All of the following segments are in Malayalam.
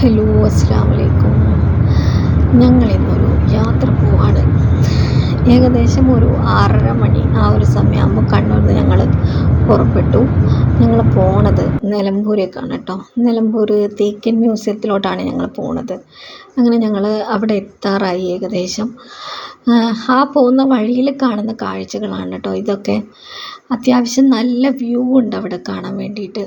ഹലോ അസ്സാം വലൈക്കും ഞങ്ങൾ ഇന്നൊരു യാത്ര പോവാണ്. ഏകദേശം ഒരു ആറര മണി ആ ഒരു സമയമാകുമ്പോൾ കണ്ണൂരിൽ നിന്ന് ഞങ്ങൾ പുറപ്പെട്ടു. ഞങ്ങൾ പോണത് നിലമ്പൂരേക്കാണ് കേട്ടോ നിലമ്പൂർ തേക്കൻ മ്യൂസിയത്തിലോട്ടാണ് ഞങ്ങൾ പോണത്. അങ്ങനെ ഞങ്ങൾ അവിടെ എത്താറായി ഏകദേശം. ആ പോകുന്ന വഴിയിൽ കാണുന്ന കാഴ്ചകളാണ് കേട്ടോ ഇതൊക്കെ. അത്യാവശ്യം നല്ല വ്യൂ ഉണ്ട് അവിടെ കാണാൻ വേണ്ടിയിട്ട്.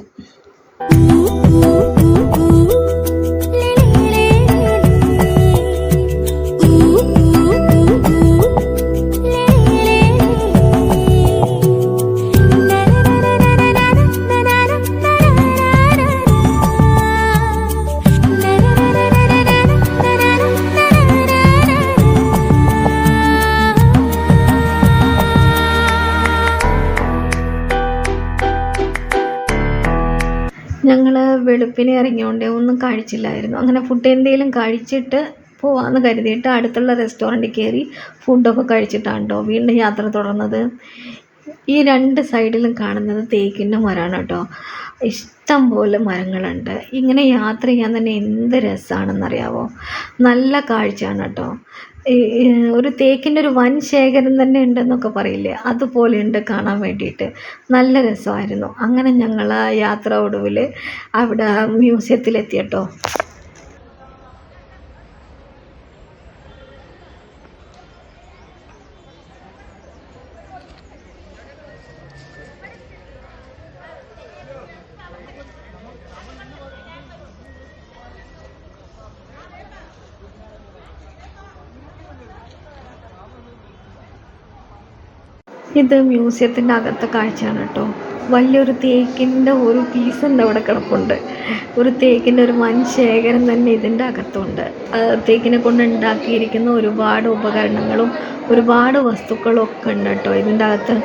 ഞങ്ങൾ വെളുപ്പിനെ ഇറങ്ങിയോണ്ട് ഒന്നും കഴിച്ചില്ലായിരുന്നു. അങ്ങനെ ഫുഡ് എന്തെങ്കിലും കഴിച്ചിട്ട് പോവാമെന്ന് കരുതിയിട്ട് അടുത്തുള്ള റെസ്റ്റോറന്റിൽ കയറി ഫുഡൊക്കെ കഴിച്ചിട്ടാണ് കേട്ടോ വീണ്ടും യാത്ര തുടർന്നത്. ഈ രണ്ട് സൈഡിലും കാണുന്നത് തേക്കിന്റെ മരമാണ് കേട്ടോ. ഇഷ്ടം പോലെ മരങ്ങളുണ്ട്. ഇങ്ങനെ യാത്ര ചെയ്യാൻ തന്നെ എന്ത് രസമാണെന്നറിയാവോ നല്ല കാഴ്ചയാണ് കേട്ടോ. ഒരു തേക്കിന്റെ ഒരു വൻ ശേഖരം തന്നെ ഉണ്ടെന്നൊക്കെ പറയില്ലേ? അതുപോലെ ഉണ്ട് കാണാൻ വേണ്ടിയിട്ട്. നല്ല രസമായിരുന്നു. അങ്ങനെ ഞങ്ങൾ യാത്ര ഒടുവിൽ അവിടെ മ്യൂസിയത്തിലെത്തി കേട്ടോ. ഇത് മ്യൂസിയത്തിന്റെ അകത്തെ കാഴ്ചയാണ് കേട്ടോ. വലിയൊരു തേക്കിന്റെ ഒരു പീസ് ഉണ്ട് അവിടെ കിടപ്പുണ്ട്. ഒരു തേക്കിന്റെ ഒരു വൻ ശേഖരം തന്നെ ഇതിന്റെ അകത്തുണ്ട്. തേക്കിനെ കൊണ്ട് ഉണ്ടാക്കിയിരിക്കുന്ന ഒരുപാട് ഉപകരണങ്ങളും ഒരുപാട് വസ്തുക്കളും ഒക്കെ ഉണ്ട് കേട്ടോ ഇതിന്റെ അകത്ത്.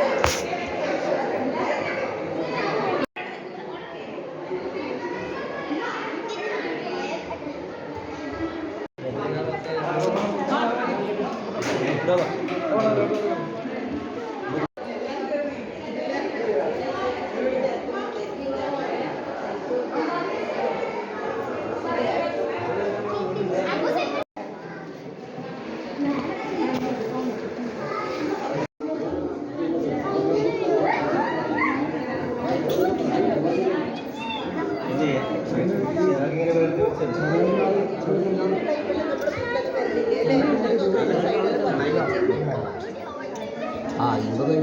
ആ അൻപത്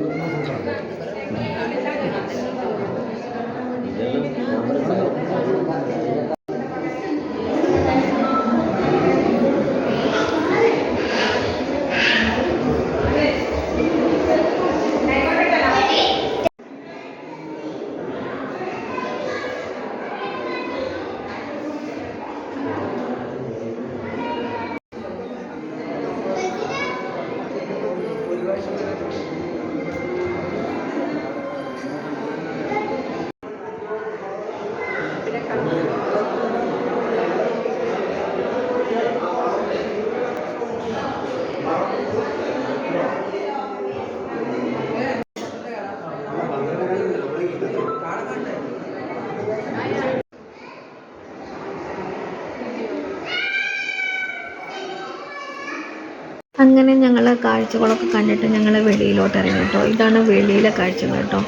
അങ്ങനെ ഞങ്ങൾ കാഴ്ചകളൊക്കെ കണ്ടിട്ട് ഞങ്ങൾ വെളിയിലോട്ട് ഇറങ്ങി കേട്ടോ ഇതാണ് വെളിയിലെ കാഴ്ചകൾ കേട്ടോ.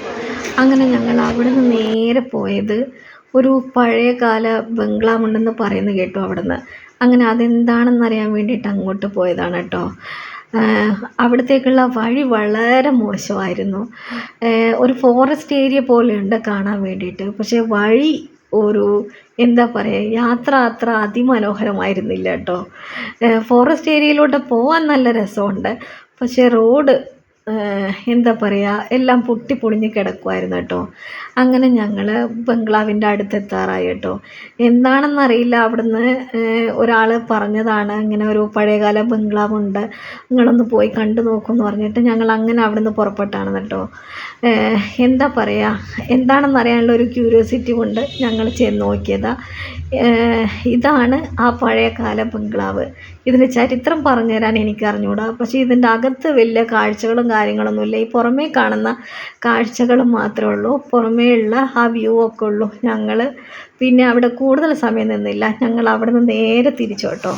അങ്ങനെ ഞങ്ങൾ അവിടെ നിന്ന് നേരെ പോയത് ഒരു പഴയകാല ബംഗ്ലാവ് ഉണ്ടെന്ന് കേട്ടോ കേട്ടു അവിടെ നിന്ന് അങ്ങനെ അതെന്താണെന്ന് അറിയാൻ വേണ്ടിയിട്ട് അങ്ങോട്ട് പോയതാണ് കേട്ടോ. അവിടത്തേക്കുള്ള വഴി വളരെ മോശമായിരുന്നു. ഒരു ഫോറസ്റ്റ് ഏരിയ പോലെയുണ്ട് കാണാൻ വേണ്ടിയിട്ട്. പക്ഷേ വഴി ഒരു എന്താ പറയുക യാത്ര അത്ര അതിമനോഹരമായിരുന്നില്ല കേട്ടോ. ഫോറസ്റ്റ് ഏരിയയിലോട്ട് പോകാൻ നല്ല രസമുണ്ട്. പക്ഷേ റോഡ് എന്താ പറയുക എല്ലാം പൊട്ടി പൊളിഞ്ഞ് കിടക്കുമായിരുന്നു കേട്ടോ. അങ്ങനെ ഞങ്ങൾ ബംഗ്ലാവിന്റെ അടുത്തെത്താറായി കേട്ടോ. എന്താണെന്നറിയില്ല അവിടുന്ന് ഒരാൾ പറഞ്ഞതാണ് ഇങ്ങനെ ഒരു പഴയകാല ബംഗ്ലാവുണ്ട് നിങ്ങളൊന്ന് പോയി കണ്ടു നോക്കുമെന്ന് പറഞ്ഞിട്ട് ഞങ്ങൾ അങ്ങനെ അവിടുന്ന് പുറപ്പെട്ടാണ് കേട്ടോ. എന്താ പറയുക എന്താണെന്നറിയാനുള്ള ഒരു ക്യൂരിയോസിറ്റി കൊണ്ട് ഞങ്ങൾ ചെന്ന് നോക്കിയതാ. ഇതാണ് ആ പഴയകാല ബംഗ്ലാവ്. ഇതിന്റെ ചരിത്രം പറഞ്ഞുതരാൻ എനിക്ക് അറിഞ്ഞൂടാ പക്ഷേ ഇതിന്റെ അകത്ത് വലിയ കാഴ്ചകളും കാര്യങ്ങളൊന്നുമില്ല. ഈ പുറമേ കാണുന്ന കാഴ്ചകൾ മാത്രമേ ഉള്ളൂ. പുറമേ ഉള്ള ആ വ്യൂ ഒക്കെ ഉള്ളൂ. ഞങ്ങൾ പിന്നെ അവിടെ കൂടുതൽ സമയം നിന്നില്ല. ഞങ്ങൾ അവിടെ നിന്ന് നേരെ തിരിച്ചു കേട്ടോ.